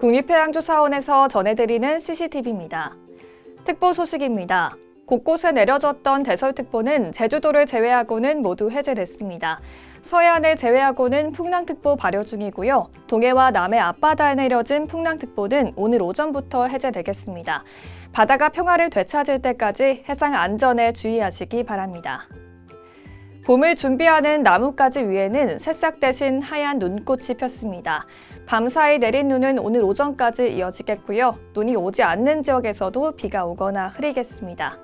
국립해양조사원에서 전해드리는 CCTV입니다. 특보 소식입니다. 곳곳에 내려졌던 대설특보는 제주도를 제외하고는 모두 해제됐습니다. 서해안을 제외하고는 풍랑특보 발효 중이고요. 동해와 남해 앞바다에 내려진 풍랑특보는 오늘 오전부터 해제되겠습니다. 바다가 평화를 되찾을 때까지 해상 안전에 주의하시기 바랍니다. 봄을 준비하는 나뭇가지 위에는 새싹 대신 하얀 눈꽃이 폈습니다. 밤사이 내린 눈은 오늘 오전까지 이어지겠고요. 눈이 오지 않는 지역에서도 비가 오거나 흐리겠습니다.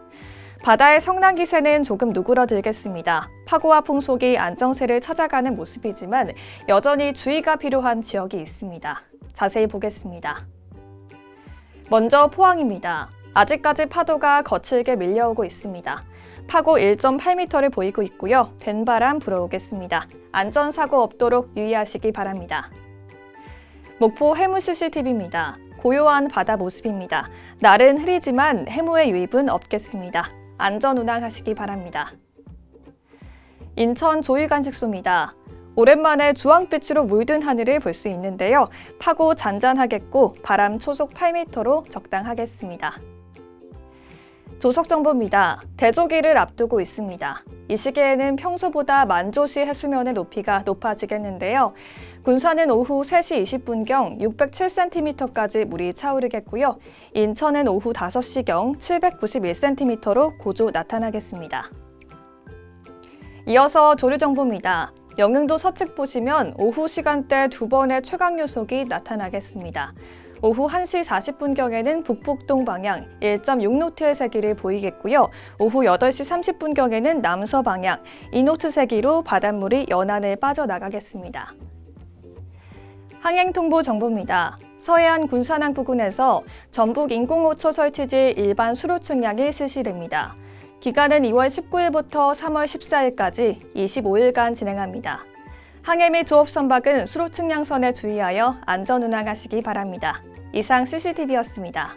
바다의 성난 기세는 조금 누그러들겠습니다. 파고와 풍속이 안정세를 찾아가는 모습이지만 여전히 주의가 필요한 지역이 있습니다. 자세히 보겠습니다. 먼저 포항입니다. 아직까지 파도가 거칠게 밀려오고 있습니다. 파고 1.8m를 보이고 있고요. 된바람 불어오겠습니다. 안전사고 없도록 유의하시기 바랍니다. 목포 해무 CCTV입니다. 고요한 바다 모습입니다. 날은 흐리지만 해무의 유입은 없겠습니다. 안전 운항하시기 바랍니다. 인천 조이간식소입니다. 오랜만에 주황빛으로 물든 하늘을 볼 수 있는데요. 파고 잔잔하겠고 바람 초속 8m로 적당하겠습니다. 조석 정보입니다. 대조기를 앞두고 있습니다. 이 시기에는 평소보다 만조시 해수면의 높이가 높아지겠는데요. 군산은 오후 3시 20분경 607cm까지 물이 차오르겠고요. 인천은 오후 5시경 791cm로 고조 나타나겠습니다. 이어서 조류 정보입니다. 영흥도 서측 보시면 오후 시간대 두 번의 최강 요속이 나타나겠습니다. 오후 1시 40분경에는 북북동 방향 1.6노트의 세기를 보이겠고요. 오후 8시 30분경에는 남서 방향 2노트 세기로 바닷물이 연안을 빠져나가겠습니다. 항행통보 정보입니다. 서해안 군산항 부근에서 전북 인공호초 설치지 일반 수로 측량이 실시됩니다. 기간은 2월 19일부터 3월 14일까지 25일간 진행합니다. 항해 및 조업 선박은 수로 측량선에 주의하여 안전 운항하시기 바랍니다. 이상 CCTV였습니다.